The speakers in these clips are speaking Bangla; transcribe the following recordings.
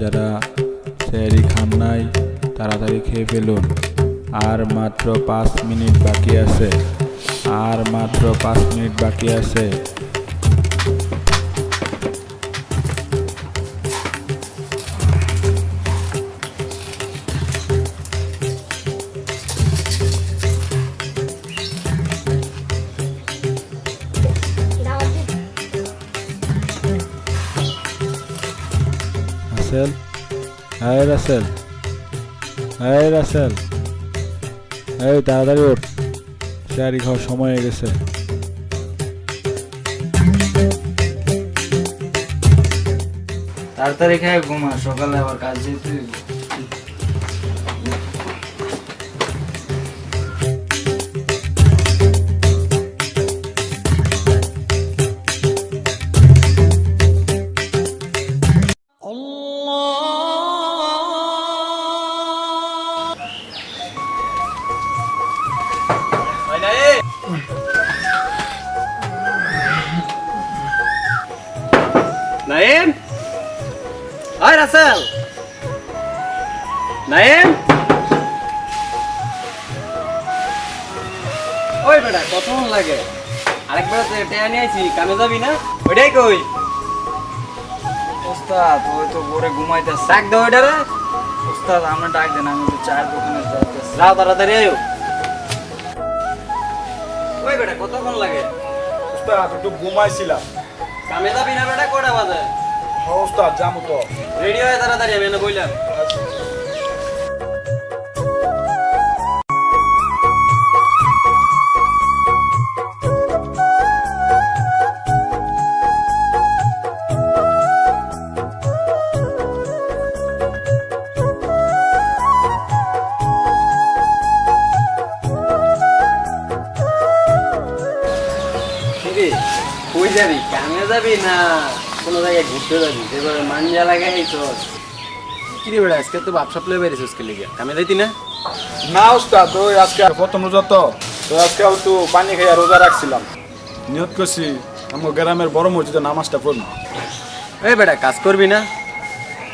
যারা সেরি খান নাই, তাড়াতাড়ি খেয়ে ফেলুন। আর মাত্র পাঁচ মিনিট বাকি আছে। আর মাত্র পাঁচ মিনিট বাকি আছে। রাসেল হ্যাঁ রাসেল হ্যাঁ রাসেল এই তাড়াতাড়ি ওঠ। চারি ঘর সময় হয়ে গেছে। তাড়াতাড়ি খেয়ে ঘুমা, সকালে আবার কাজ যেতে বেটা কতক্ষণ লাগে? আরেকবার টেয়া নিয়ে আইছি কামে যাবি না? ওইটাই কই? ওস্তাদ ওই তো পরে ঘুমাইতেছে। ডাক দে ওইটা রে। ওস্তাদ আমরা ডাক দেন আমি তো চায়ের দোকানে যাইতেছি। যাও তাড়াতাড়ি আয়ো। ওই বেটা কতক্ষণ লাগে? উস্তাদ একটু ঘুমাইছিলাম। কামে যাবি না বেটা কটা বাজে? হ্যাঁ উস্তাদ যাব তো। রেডি হয়ে তাড়াতাড়ি আমি এনে বললাম না কোনো জায়গায় ঘুরতে যাবি সেভাবে মাঞ্জা লাগাই চস কিরে বেড়া আজকে তো বাপ সাপ্লাই বেরিয়েছিস কে লিগে। কামে যাইতি না? না উস্তাদ ওই আজকে প্রথম রোজা তো। তো আজকে একটু পানি খাইয়া রোজা রাখছিলাম। নিয়ত করছি আমার গ্রামের বড় মসজিদে নামাজটা পড়ব। এই বেটা কাজ করবি না?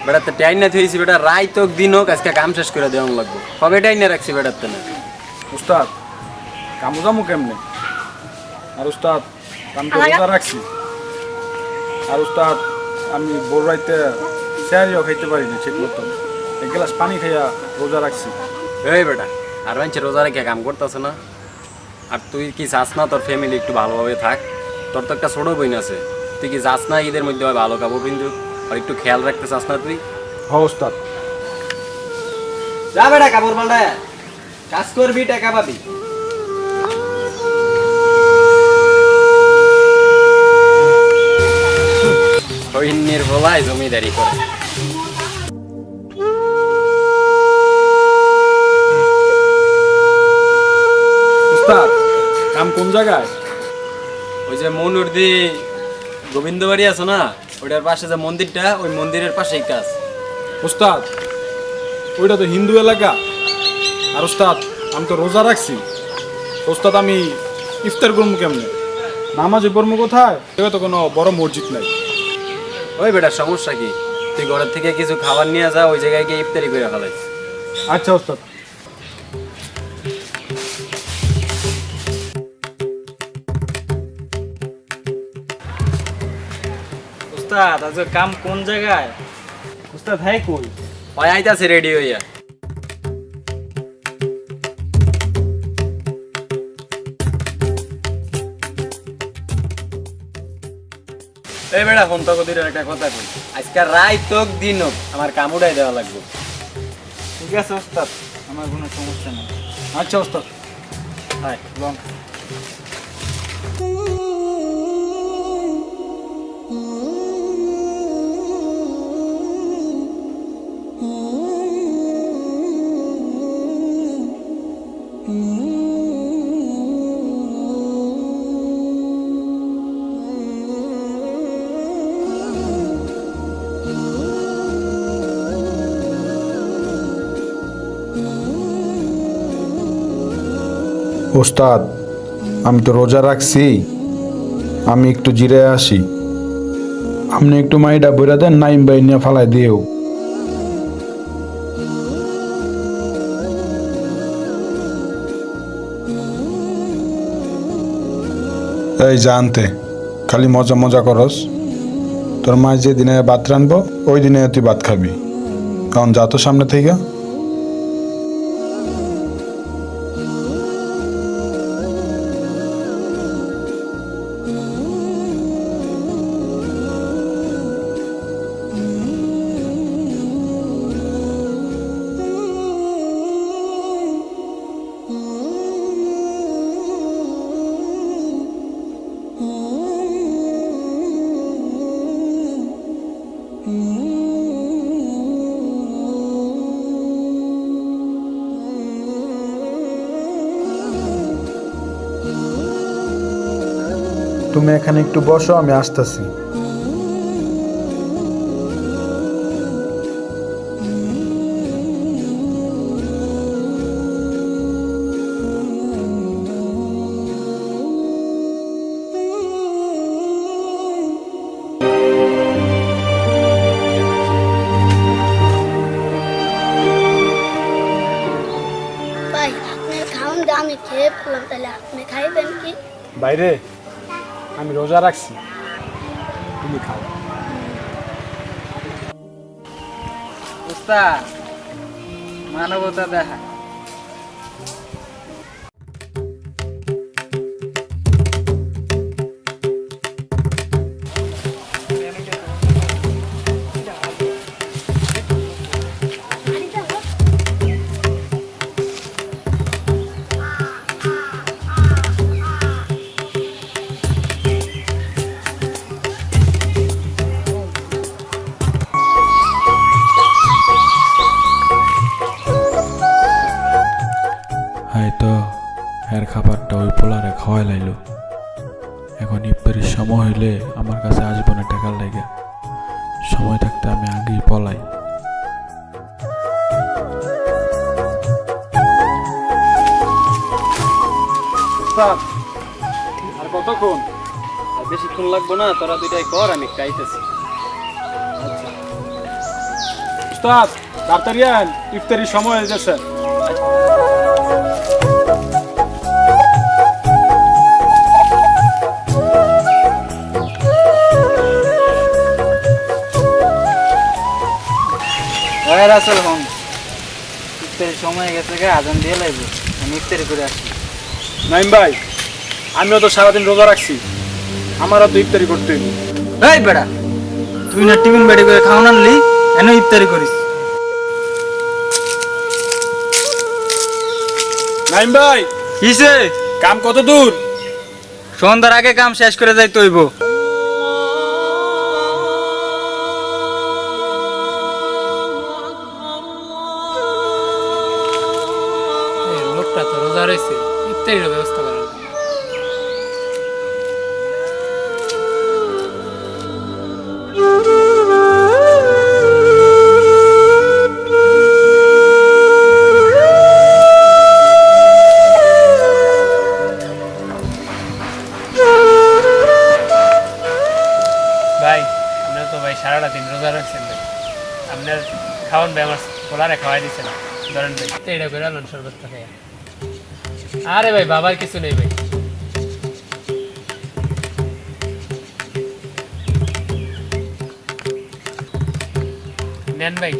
বেটা তো টাইম না থইছি বেটা হোক দিন হোক আজকে কাম শেষ করে দেওয়া লাগবে। কবে টাইম না রাখছি বেটার তো না উস্তাদ কামু যামু কেমনে? আর উস্তাদ আমি তো রোজা রাখছি। আর উস্তাদ আমি বড় রাইতে স্যারিও খাইতে পারি না ঠিক মতো এক গ্লাস পানি খাইয়া রোজা রাখছি। এই বেটা আর মানছে রোজা রেখে কাম করতেছে না। আর তুই কি চাস না তোর ফ্যামিলি একটু ভালোভাবে থাক। তোর তো একটা ছোট বইন আছে। তুই কি যাস না ঈদের মধ্যে হয় ভালো কাপড় পিন্ধু? আর একটু খেয়াল রাখতে চাস না তুই? হ উস্তাদ। যা বেটা কাপড় পাল্টায় কাজ করবি টাকা পাবি। হইন্যের বলায় জমিদারি করে। উস্তাদ কাম কোন জায়গায়? ওই যে মনুরদি গোবিন্দ বাড়ি আছে না? ওইটার পাশে যে মন্দিরটা ওই মন্দিরের পাশেই কাজ। উস্তাদ ওইটা তো হিন্দু এলাকা। আর উস্তাদ আমি তো রোজা রাখছি। উস্তাদ আমি ইফতার করব কেমনে? নামাজে পড়ব কোথায়? তো কোনো বড় মসজিদ নাই। ওই বেটা সমস্যা কি? তুই ঘরের থেকে কিছু খাবার নিয়ে যা ওই জায়গায় গিয়ে ইফতারি করে ফেলাইস। আচ্ছা উস্তাদ ওস্তাদ আজকে কাম কোন জায়গায়? উস্তাদ হ্যাঁ কই? ওই আইতাছে রেডি হইয়া। এই বেটা ফোন তো কদিনের একটা কথা কই। আজকে রাত হোক দিন হোক আমার কামুড়াই দেওয়া লাগবে। ঠিক আছে ওস্তাদ। আমার কোনো সমস্যা নেই। আচ্ছা উস্তাদ হাই লং। ওস্তাদ, আমি তো রোজা রাখছি। আমি একটু জিরে আসি। আপনি একটু মাইডা বইরা দেন, নাইম বাই নিয়ে ফালাই দিও। এই জানতে খালি মজা মজা করস। তোর মা যে দিনে ভাত রানবো ওই দিনে তুই ভাত খাবি। কারণ যা তো সামনে থেকে। তুমি এখানে একটু বসো আমি আসতেছি। খাওয়ান দিয়ে আমি খেয়ে ফেললাম তাহলে। আপনি খাইবেন কি? বাইরে আমি রোজা রাখছি। তুমি খাও। উস্তাদ মানবতা দেখা। হইলে আমার কাছে আসব না টাকার লাগে। সময় থাকতে আমি আগেই পলাই। আর কতক্ষণ? আর বেশিক্ষণ লাগবো না, তোরা দুইটাই কর, আমি খাইতেছি উস্তাদ তাড়াতাড়ি আন ইফতারির সময় হয়ে রাসেল হন ইফতারির সময় গেছে গে আজান দিয়ে লাগবে আমি ইফতারি করে আসি নাইম ভাই আমিও তো সারাদিন রোজা রাখছি। আমারও তো ইফতারি করতে হইব। এই বেড়া তুই না টিফিন বেড়ি করে খাওয়ান আনলি এন ইফতারি করিস। নাইম ভাই কিসে? কাম কত দূর? সন্ধ্যার আগে কাম শেষ করে যাই তৈব সারাটা দিন রোজা রাখছেন ভাই। আপনার খাওয়ান ভাই আমার পোলারে খাওয়াই দিচ্ছেন ধরেন ভাই এটা করে আলন সর্বত্র খাইয়া। আরে ভাই, বাবার কিছু নেই ভাই। নেন ভাই।